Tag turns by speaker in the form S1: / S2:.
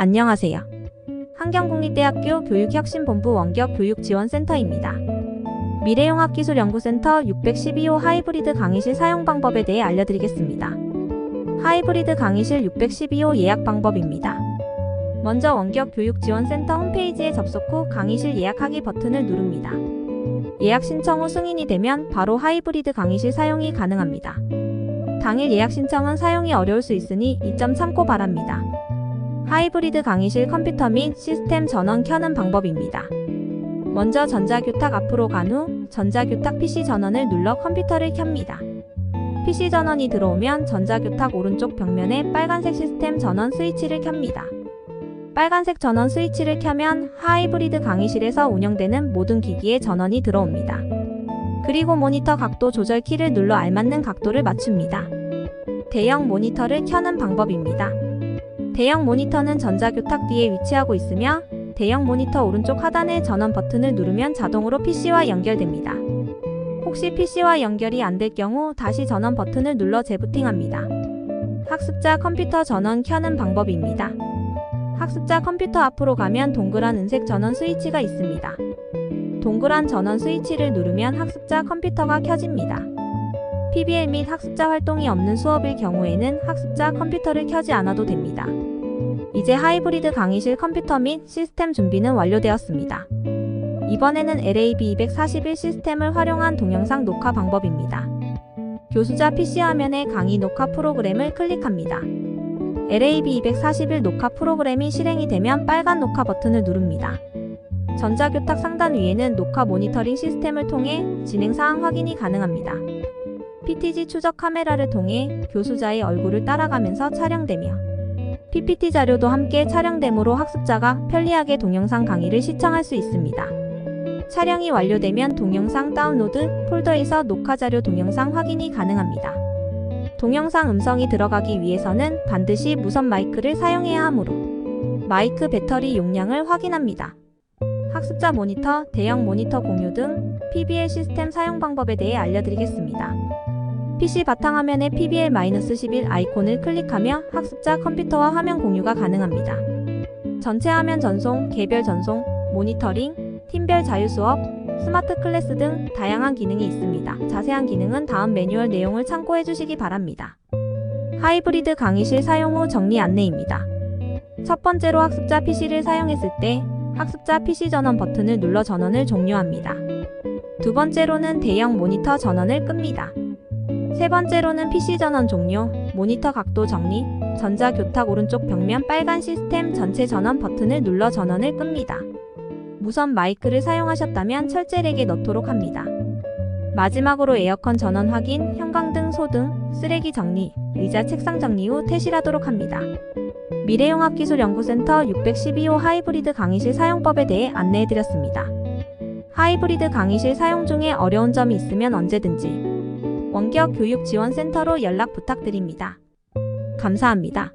S1: 안녕하세요. 한경국립대학교 교육혁신본부 원격교육지원센터입니다. 미래융합기술연구센터 612호 하이브리드 강의실 사용 방법에 대해 알려드리겠습니다. 하이브리드 강의실 612호 예약 방법입니다. 먼저 원격교육지원센터 홈페이지에 접속 후 강의실 예약하기 버튼을 누릅니다. 예약 신청 후 승인이 되면 바로 하이브리드 강의실 사용이 가능합니다. 당일 예약 신청은 사용이 어려울 수 있으니 이 점 참고 바랍니다. 하이브리드 강의실 컴퓨터 및 시스템 전원 켜는 방법입니다. 먼저 전자교탁 앞으로 간 후 전자교탁 PC 전원을 눌러 컴퓨터를 켭니다. PC 전원이 들어오면 전자교탁 오른쪽 벽면에 빨간색 시스템 전원 스위치를 켭니다. 빨간색 전원 스위치를 켜면 하이브리드 강의실에서 운영되는 모든 기기에 전원이 들어옵니다. 그리고 모니터 각도 조절 키를 눌러 알맞는 각도를 맞춥니다. 대형 모니터를 켜는 방법입니다. 대형 모니터는 전자교탁 뒤에 위치하고 있으며 대형 모니터 오른쪽 하단의 전원 버튼을 누르면 자동으로 PC와 연결됩니다. 혹시 PC와 연결이 안 될 경우 다시 전원 버튼을 눌러 재부팅합니다. 학습자 컴퓨터 전원 켜는 방법입니다. 학습자 컴퓨터 앞으로 가면 동그란 은색 전원 스위치가 있습니다. 동그란 전원 스위치를 누르면 학습자 컴퓨터가 켜집니다. PBL 및 학습자 활동이 없는 수업일 경우에는 학습자 컴퓨터를 켜지 않아도 됩니다. 이제 하이브리드 강의실 컴퓨터 및 시스템 준비는 완료되었습니다. 이번에는 LAB241 시스템을 활용한 동영상 녹화 방법입니다. 교수자 PC 화면에 강의 녹화 프로그램을 클릭합니다. LAB241 녹화 프로그램이 실행이 되면 빨간 녹화 버튼을 누릅니다. 전자교탁 상단 위에는 녹화 모니터링 시스템을 통해 진행 사항 확인이 가능합니다. PTG 추적 카메라를 통해 교수자의 얼굴을 따라가면서 촬영되며 PPT 자료도 함께 촬영되므로 학습자가 편리하게 동영상 강의를 시청할 수 있습니다. 촬영이 완료되면 동영상 다운로드 폴더에서 녹화 자료 동영상 확인이 가능합니다. 동영상 음성이 들어가기 위해서는 반드시 무선 마이크를 사용해야 하므로 마이크 배터리 용량을 확인합니다. 학습자 모니터, 대형 모니터 공유 등 PBL 시스템 사용 방법에 대해 알려드리겠습니다. PC 바탕화면에 PBL-11 아이콘을 클릭하며 학습자 컴퓨터와 화면 공유가 가능합니다. 전체 화면 전송, 개별 전송, 모니터링, 팀별 자유수업, 스마트 클래스 등 다양한 기능이 있습니다. 자세한 기능은 다음 매뉴얼 내용을 참고해 주시기 바랍니다. 하이브리드 강의실 사용 후 정리 안내입니다. 첫 번째로 학습자 PC를 사용했을 때 학습자 PC 전원 버튼을 눌러 전원을 종료합니다. 두 번째로는 대형 모니터 전원을 끕니다. 세 번째로는 PC 전원 종료, 모니터 각도 정리, 전자 교탁 오른쪽 벽면 빨간 시스템 전체 전원 버튼을 눌러 전원을 끕니다. 무선 마이크를 사용하셨다면 철제렉에 넣도록 합니다. 마지막으로 에어컨 전원 확인, 형광등 소등, 쓰레기 정리, 의자 책상 정리 후 퇴실하도록 합니다. 미래융합기술연구센터 612호 하이브리드 강의실 사용법에 대해 안내해드렸습니다. 하이브리드 강의실 사용 중에 어려운 점이 있으면 언제든지 원격 교육 지원센터로 연락 부탁드립니다. 감사합니다.